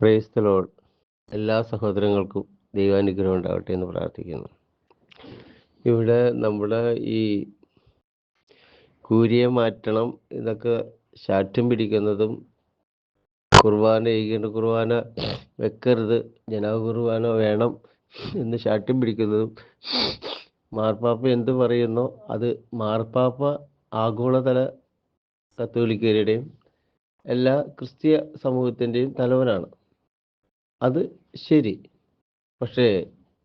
Praise the എല്ലാ സഹോദരങ്ങൾക്കും ദൈവാനുഗ്രഹം ഉണ്ടാവട്ടെ എന്ന് പ്രാർത്ഥിക്കുന്നു. ഇവിടെ നമ്മുടെ ഈ കൂരിയെ മാറ്റണം ഇതൊക്കെ ശാഠ്യം പിടിക്കുന്നതും കുർബാന ഏകീകരണ കുർബാന വെക്കരുത് ജനാവ് കുർബാന വേണം എന്ന് ശാഠ്യം പിടിക്കുന്നതും മാർപ്പാപ്പ എന്ത് പറയുന്നോ അത് മാർപ്പാപ്പ ആഗോളതല കത്തോലിക്കരുടെയും എല്ലാ ക്രിസ്തീയ സമൂഹത്തിന്റെയും തലവനാണ്. അത് ശരി. പക്ഷേ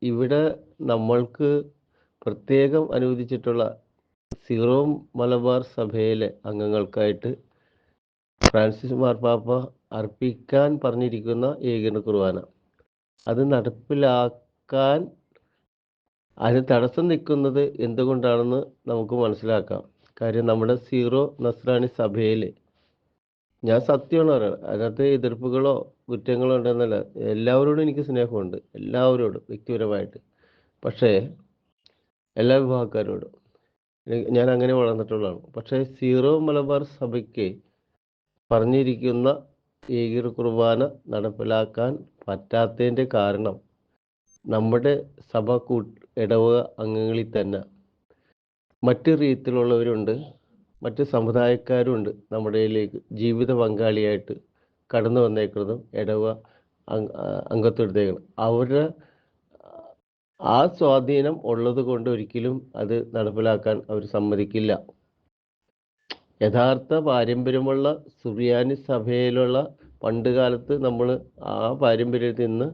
ഇവിടെ നമ്മൾക്ക് പ്രത്യേകം അനുവദിച്ചിട്ടുള്ള സീറോ മലബാർ സഭയിലെ അംഗങ്ങൾക്കായിട്ട് ഫ്രാൻസിസ് മാർപ്പാപ്പ അർപ്പിക്കാൻ പറഞ്ഞിരിക്കുന്ന ഏകീകരണ കുർബാന. അത് നടപ്പിലാക്കാൻ അതിന് തടസ്സം നിൽക്കുന്നത് എന്തുകൊണ്ടാണെന്ന് നമുക്ക് മനസ്സിലാക്കാം. കാര്യം നമ്മുടെ സീറോ നസ്രാണി സഭയിൽ ഞാൻ സത്യമാണ് പറയുന്നത്. അതിനകത്ത് എതിർപ്പുകളോ കുറ്റങ്ങളോ ഉണ്ടെന്നല്ല. എല്ലാവരോടും എനിക്ക് സ്നേഹമുണ്ട്. എല്ലാവരോടും വ്യക്തിപരമായിട്ട്. പക്ഷേ എല്ലാ വിഭാഗക്കാരോടും. ഞാൻ അങ്ങനെ വളർന്നിട്ടുള്ളതാണ്. പക്ഷേ സീറോ മലബാർ സഭയ്ക്ക് പറഞ്ഞിരിക്കുന്ന ഏകീർ കുർബാന നടപ്പിലാക്കാൻ പറ്റാത്തതിന്റെ കാരണം നമ്മുടെ സഭ കൂ ഇടവക അംഗങ്ങളിൽ തന്നെ. മറ്റു രീതിയിലുള്ളവരുണ്ട്. മറ്റ് സമുദായക്കാരുമുണ്ട് നമ്മുടെ ഇതിലേക്ക് ജീവിത പങ്കാളിയായിട്ട് കടന്നു വന്നേക്കുന്നതും ഇടവ അംഗത്വെടുത്തേക്കണം അവരുടെ ആ സ്വാധീനം ഉള്ളത് കൊണ്ട് ഒരിക്കലും അത് നടപ്പിലാക്കാൻ അവർ സമ്മതിക്കില്ല. യഥാർത്ഥ പാരമ്പര്യമുള്ള സുറിയാനി സഭയിലുള്ള പണ്ട് കാലത്ത് നമ്മൾ ആ പാരമ്പര്യത്തിൽ നിന്ന്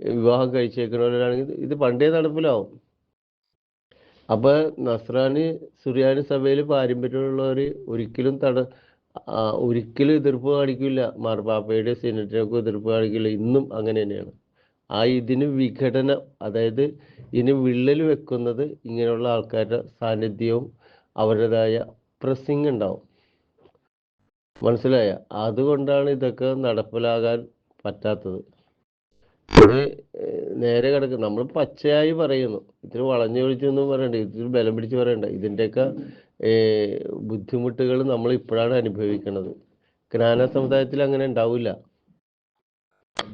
വിവാഹം കഴിച്ചേക്കുന്നവരാണെങ്കിൽ ഇത് പണ്ടേ നടപ്പിലാവും. അപ്പോൾ നസ്രാനി സുറിയാനി സഭയിൽ പാരമ്പര്യമുള്ളവർ ഒരിക്കലും തട ഒരിക്കലും എതിർപ്പ് കാണിക്കില്ല. മാർപ്പാപ്പയുടെ സെനറ്റിനൊക്കെ എതിർപ്പ് കാണിക്കില്ല. ഇന്നും അങ്ങനെ തന്നെയാണ് ആ ഇതിന് വിഘടനം അതായത് ഇതിന് വിള്ളൽ വെക്കുന്നത് ഇങ്ങനെയുള്ള ആൾക്കാരുടെ സാന്നിധ്യവും അവരുടേതായ പ്രസിംഗ് ഉണ്ടാവും. മനസ്സിലായ? അതുകൊണ്ടാണ് ഇതൊക്കെ നടപ്പിലാകാൻ പറ്റാത്തത്. ഇത് നേരെ കിടക്കും. നമ്മൾ പച്ചയായി പറയുന്നു. ഇതിന് വളഞ്ഞു വിളിച്ചൊന്നും പറയണ്ട. ഇതിന് ബലം പിടിച്ച് പറയണ്ട. ഇതിന്റെയൊക്കെ ബുദ്ധിമുട്ടുകൾ നമ്മൾ ഇപ്പോഴാണ് അനുഭവിക്കുന്നത് ജ്ഞാന സമുദായത്തിൽ അങ്ങനെ ഉണ്ടാവില്ല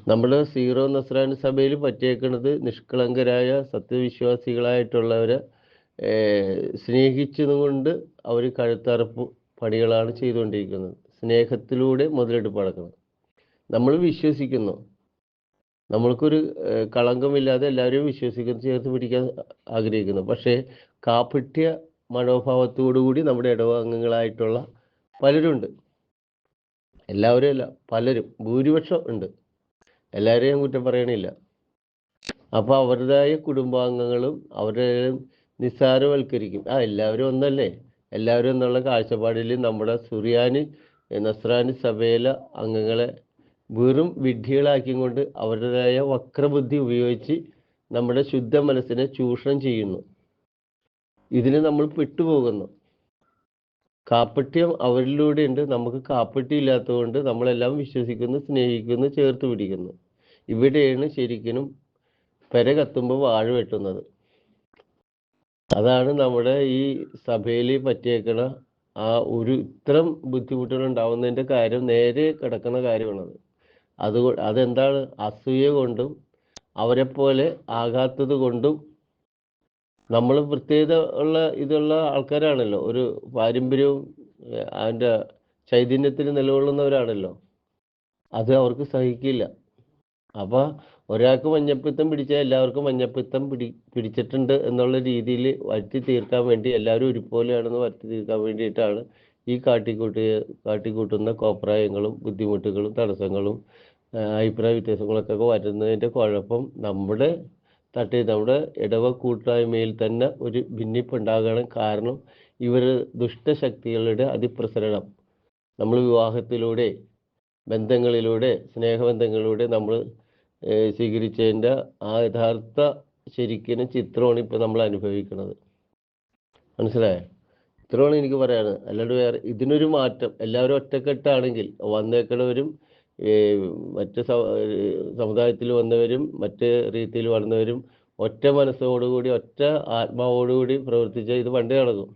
നമ്മൾ സീറോ നസ്രാൻ സഭയിൽ പറ്റിയേക്കുന്നത് നിഷ്കളങ്കരായ സത്യവിശ്വാസികളായിട്ടുള്ളവരെ സ്നേഹിച്ചതുകൊണ്ട് അവർ കഴുത്തറപ്പ് പണികളാണ് ചെയ്തുകൊണ്ടിരിക്കുന്നത്. സ്നേഹത്തിലൂടെ മുതലെടുപ്പ് നടക്കണം. നമ്മൾ വിശ്വസിക്കുന്നു. നമ്മൾക്കൊരു കളങ്കമില്ലാതെ എല്ലാവരെയും വിശ്വസിക്കുന്ന ചേർത്ത് പിടിക്കാൻ ആഗ്രഹിക്കുന്നു. പക്ഷേ കാപ്പട്യ മനോഭാവത്തോടുകൂടി നമ്മുടെ ഇടവംഗങ്ങളായിട്ടുള്ള പലരുണ്ട്. എല്ലാവരും അല്ല പലരും. ഭൂരിപക്ഷം ഉണ്ട്. എല്ലാവരെയും കുറ്റം പറയണില്ല. അപ്പോൾ അവരുടേതായ കുടുംബാംഗങ്ങളും അവരുടെ നിസ്സാരവൽക്കരിക്കും. ആ എല്ലാവരും ഒന്നല്ലേ? എല്ലാവരും എന്നുള്ള കാഴ്ചപ്പാടിൽ നമ്മുടെ സുറിയാനി നസ്രാനി സഭയിലെ അംഗങ്ങളെ വെറും വിഡ്ഢികളാക്കിയും കൊണ്ട് അവരുടേതായ വക്രബുദ്ധി ഉപയോഗിച്ച് നമ്മുടെ ശുദ്ധ മനസ്സിനെ ചൂഷണം ചെയ്യുന്നു. ഇതിന് നമ്മൾ പെട്ടുപോകുന്നു. കാപ്പട്യം അവരിലൂടെ ഉണ്ട് നമുക്ക് കാപ്പട്യം ഇല്ലാത്തതുകൊണ്ട് നമ്മളെല്ലാം വിശ്വസിക്കുന്നു സ്നേഹിക്കുന്നു ചേർത്ത് പിടിക്കുന്നു. ഇവിടെയാണ് ശരിക്കും പെര കത്തുമ്പോൾ വാഴ വെട്ടുന്നത്. അതാണ് നമ്മുടെ ഈ സഭയിൽ പറ്റിയേക്കണ ആ ഒരു ഇത്തരം ബുദ്ധിമുട്ടുകൾ ഉണ്ടാവുന്നതിന്റെ കാര്യം നേരെ കിടക്കുന്ന കാര്യമാണത്. അത് അതെന്താണ്? അസൂയ കൊണ്ടും അവരെ പോലെ ആകാത്തത് കൊണ്ടും നമ്മൾ പ്രത്യേകത ഉള്ള ഇതുള്ള ആൾക്കാരാണല്ലോ. ഒരു പാരമ്പര്യവും അതിന്റെ ചൈതന്യത്തിന് നിലകൊള്ളുന്നവരാണല്ലോ. അത് അവർക്ക് സഹിക്കില്ല. അപ്പോൾ ഒരാൾക്ക് മഞ്ഞപ്പിത്തം പിടിച്ചാൽ എല്ലാവർക്കും മഞ്ഞപ്പിത്തം പിടി പിടിച്ചിട്ടുണ്ട് എന്നുള്ള രീതിയിൽ വരുത്തി തീർക്കാൻ വേണ്ടി എല്ലാവരും ഒരുപോലെയാണെന്ന് വരുത്തി തീർക്കാൻ വേണ്ടിയിട്ടാണ് ഈ കാട്ടിക്കൂട്ടിയ കാട്ടിക്കൂട്ടുന്ന കോപ്രായങ്ങളും ബുദ്ധിമുട്ടുകളും തടസ്സങ്ങളും അഭിപ്രായ വ്യത്യാസങ്ങളൊക്കെ വരുന്നതിന്റെ കുഴപ്പം നമ്മുടെ തട്ടി നമ്മുടെ ഇടവ കൂട്ടായ്മയിൽ തന്നെ ഒരു ഭിന്നിപ്പുണ്ടാകാൻ കാരണം ഇവർ ദുഷ്ടശക്തികളുടെ അതിപ്രസരണം. നമ്മൾ വിവാഹത്തിലൂടെ ബന്ധങ്ങളിലൂടെ സ്നേഹബന്ധങ്ങളിലൂടെ നമ്മൾ സ്വീകരിച്ചതിന്റെ ആ യഥാർത്ഥ ശരിക്കും ചിത്രമാണ് ഇപ്പോൾ നമ്മൾ അനുഭവിക്കുന്നത് മനസ്സിലായോ? ഇത്രയാണ് എനിക്ക് പറയാനുള്ളത്. അല്ലാണ്ട് വേറെ ഇതിനൊരു മാറ്റം. എല്ലാവരും ഒറ്റക്കെട്ടാണെങ്കിൽ വന്നേക്കണവരും മറ്റ് സമുദായത്തിൽ വന്നവരും മറ്റ് രീതിയിൽ വന്നവരും ഒറ്റ മനസ്സോടുകൂടി ഒറ്റ ആത്മാവോടുകൂടി പ്രവർത്തിച്ചാൽ ഇത് പണ്ടേ നടക്കും.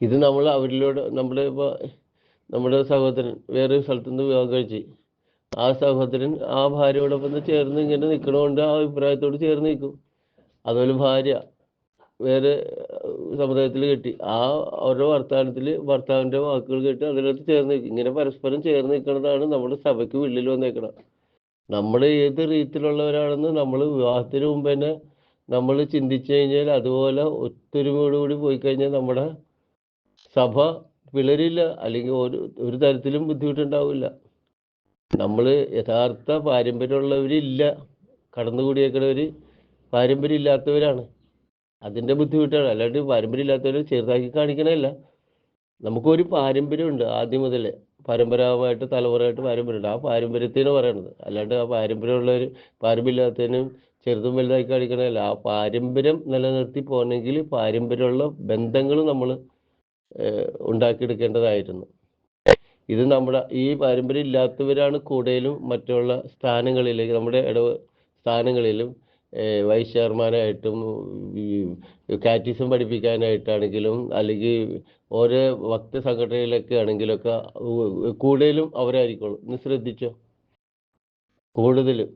ഇത് നമ്മൾ അവരിലൂടെ നമ്മുടെ ഇപ്പോൾ നമ്മുടെ സഹോദരൻ വേറൊരു സ്ഥലത്തു നിന്ന് വിവാഹം കഴിച്ച് ആ സഹോദരൻ ആ ഭാര്യയോടൊപ്പം ചേർന്ന് ഇങ്ങനെ നിൽക്കണോണ്ട് ആ അഭിപ്രായത്തോട് ചേർന്ന് നിൽക്കും. അതുപോലെ ഭാര്യ വേറെ സമുദായത്തിൽ കെട്ടി. ആ അവരുടെ വർത്തമാനത്തിൽ ഭർത്താവിന്റെ വാക്കുകൾ കേട്ട് അതിനകത്ത് ചേർന്ന് നിൽക്കും ഇങ്ങനെ പരസ്പരം ചേർന്ന് നിൽക്കുന്നതാണ് നമ്മുടെ സഭയ്ക്ക് ഉള്ളിൽ വന്നേക്കണം നമ്മൾ ഏത് രീതിയിലുള്ളവരാണെന്ന് നമ്മൾ വിവാഹത്തിന് മുമ്പ് തന്നെ നമ്മൾ ചിന്തിച്ചു കഴിഞ്ഞാൽ അതുപോലെ ഒത്തൊരുമയോടുകൂടി പോയി കഴിഞ്ഞാൽ നമ്മുടെ സഭ പിളരില്ല. അല്ലെങ്കിൽ ഒരു ഒരു തരത്തിലും ബുദ്ധിമുട്ടുണ്ടാവില്ല. നമ്മൾ യഥാർത്ഥ പാരമ്പര്യമുള്ളവരില്ല. കടന്നുകൂടിയേക്കുന്നവർ പാരമ്പര്യം ഇല്ലാത്തവരാണ് അതിന്റെ ബുദ്ധിമുട്ടാണ്. അല്ലാണ്ട് പാരമ്പര്യം ഇല്ലാത്തവരെ ചെറുതാക്കി കാണിക്കണമല്ല നമുക്കൊരു പാരമ്പര്യമുണ്ട് ആദ്യം മുതലേ. പരമ്പരാഗതമായിട്ട് തലമുറയായിട്ട് പാരമ്പര്യമുണ്ട്. ആ പാരമ്പര്യത്തിന് പറയണത്. അല്ലാണ്ട് ആ പാരമ്പര്യമുള്ളവർ പാരമ്പര്യമില്ലാത്തതിനും ചെറുതും വലുതായി കാണിക്കണമല്ല ആ പാരമ്പര്യം നിലനിർത്തി പോകണമെങ്കിൽ പാരമ്പര്യമുള്ള ബന്ധങ്ങൾ നമ്മൾ ഉണ്ടാക്കിയെടുക്കേണ്ടതായിരുന്നു. ഇത് നമ്മുടെ ഈ പാരമ്പര്യം ഇല്ലാത്തവരാണ് കൂടുതലും മറ്റുള്ള സ്ഥാനങ്ങളിലേക്ക് നമ്മുടെ ഇടവ് സ്ഥാനങ്ങളിലും വൈസ് ചെയർമാനായിട്ടും കാറ്റിസം പഠിപ്പിക്കാനായിട്ടാണെങ്കിലും അല്ലെങ്കിൽ ഓരോ ഭക്ത സംഘടനയിലൊക്കെ ആണെങ്കിലൊക്കെ കൂടുതലും അവരായിരിക്കുള്ളൂ. ഒന്ന് ശ്രദ്ധിച്ചോ? കൂടുതലും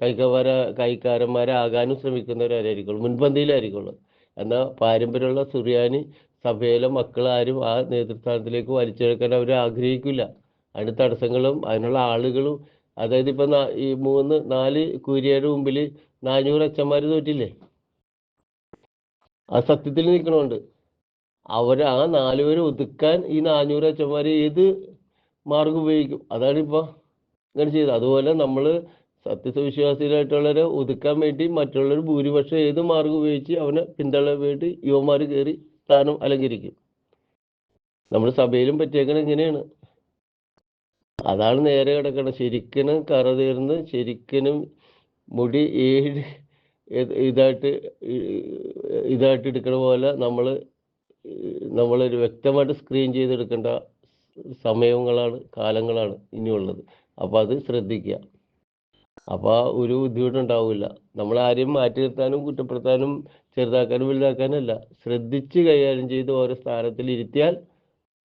കൈക്കവാര കൈക്കാരന്മാരാകാനും ശ്രമിക്കുന്നവരായിരിക്കുള്ളൂ മുൻപന്തിയിലായിരിക്കുള്ളൂ. എന്നാൽ പാരമ്പര്യമുള്ള സുറിയാനി സഭയിലെ മക്കളാരും ആ നേതൃസ്ഥാനത്തിലേക്ക് വലിച്ചെടുക്കാൻ അവർ ആഗ്രഹിക്കില്ല അതിന് തടസ്സങ്ങളും അതിനുള്ള ആളുകളും അതായത് ഇപ്പം ഈ മൂന്ന് നാല് കുരിയയുടെ മുമ്പിൽ നാനൂറ് അച്ഛന്മാർ തോറ്റില്ലേ? ആ സത്യത്തിൽ നിൽക്കണോണ്ട്. അവർ ആ നാലുപേരെ ഒതുക്കാൻ ഈ നാനൂറ് അച്ഛന്മാർ ഏത് മാർഗം ഉപയോഗിക്കും? അതാണ് ഇപ്പൊ ഇങ്ങനെ ചെയ്തത്. അതുപോലെ നമ്മൾ സത്യസവിശ്വാസികളായിട്ടുള്ളവരെ ഒതുക്കാൻ വേണ്ടി മറ്റുള്ളവർ ഭൂരിപക്ഷം ഏത് മാർഗം ഉപയോഗിച്ച് അവനെ പിന്തള്ളാൻ വേണ്ടി യുവമാർ കയറി സ്ഥാനം അലങ്കരിക്കും. നമ്മുടെ സഭയിലും പറ്റിയേക്കണ ഇങ്ങനെയാണ്. അതാണ് നേരെ കിടക്കണം ശരിക്കനും കറ തീർന്ന് ശരിക്കനും മുടി ഏഴ് ഇതായിട്ട് ഇതായിട്ട് എടുക്കണ പോലെ നമ്മൾ നമ്മളൊരു വ്യക്തമായിട്ട് സ്ക്രീൻ ചെയ്തെടുക്കേണ്ട സമയങ്ങളാണ് കാലങ്ങളാണ് ഇനിയുള്ളത്. അപ്പോൾ അത് ശ്രദ്ധിക്കുക അപ്പോൾ ഒരു ബുദ്ധിമുട്ടുണ്ടാവില്ല നമ്മൾ ആരെയും മാറ്റി നിർത്താനും കുറ്റപ്പെടുത്താനും ചെറുതാക്കാനും വലുതാക്കാനും അല്ല. ശ്രദ്ധിച്ച് കൈകാര്യം ചെയ്ത് ഓരോ സ്ഥാനത്തിൽ ഇരുത്തിയാൽ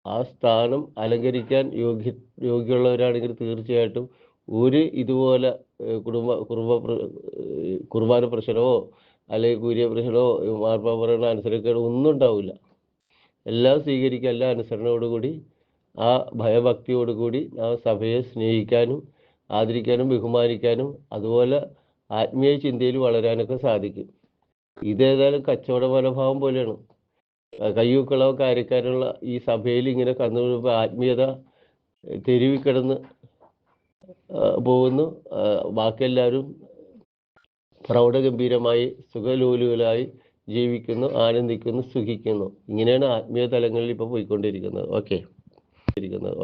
ആ സ്ഥാനം അലങ്കരിക്കാൻ യോഗ്യ യോഗ്യമുള്ളവരാണെങ്കിൽ തീർച്ചയായിട്ടും ഒരു ഇതുപോലെ കുടുംബ കുടുംബ കുർബാന പ്രശ്നമോ അല്ലെങ്കിൽ കൂരിയ പ്രശ്നമോ മാർപ്പാ പറയുന്ന ഒന്നും ഉണ്ടാവില്ല. എല്ലാം സ്വീകരിക്കുക എല്ലാ അനുസരണയോടുകൂടി ആ ഭയഭക്തിയോടുകൂടി ആ സഭയെ സ്നേഹിക്കാനും ആദരിക്കാനും ബഹുമാനിക്കാനും അതുപോലെ ആത്മീയ ചിന്തയിൽ വളരാനൊക്കെ സാധിക്കും. ഇതേതായാലും കച്ചവട മനോഭാവം പോലെയാണ്. കയ്യൂക്കളോ കാര്യക്കാരുള്ള ഈ സഭയിൽ ഇങ്ങനെ കടന്നു ആത്മീയത തെരുവിക്കിടന്ന് പോകുന്നു. ബാക്കിയെല്ലാവരും പ്രൗഢഗംഭീരമായി സുഖലോലുകളായി ജീവിക്കുന്നു ആനന്ദിക്കുന്നു സുഖിക്കുന്നു. ഇങ്ങനെയാണ് ആത്മീയ തലങ്ങളിൽ ഇപ്പോൾ പോയിക്കൊണ്ടിരിക്കുന്നത്. ഓക്കെ. ഇരിക്കുന്നത്.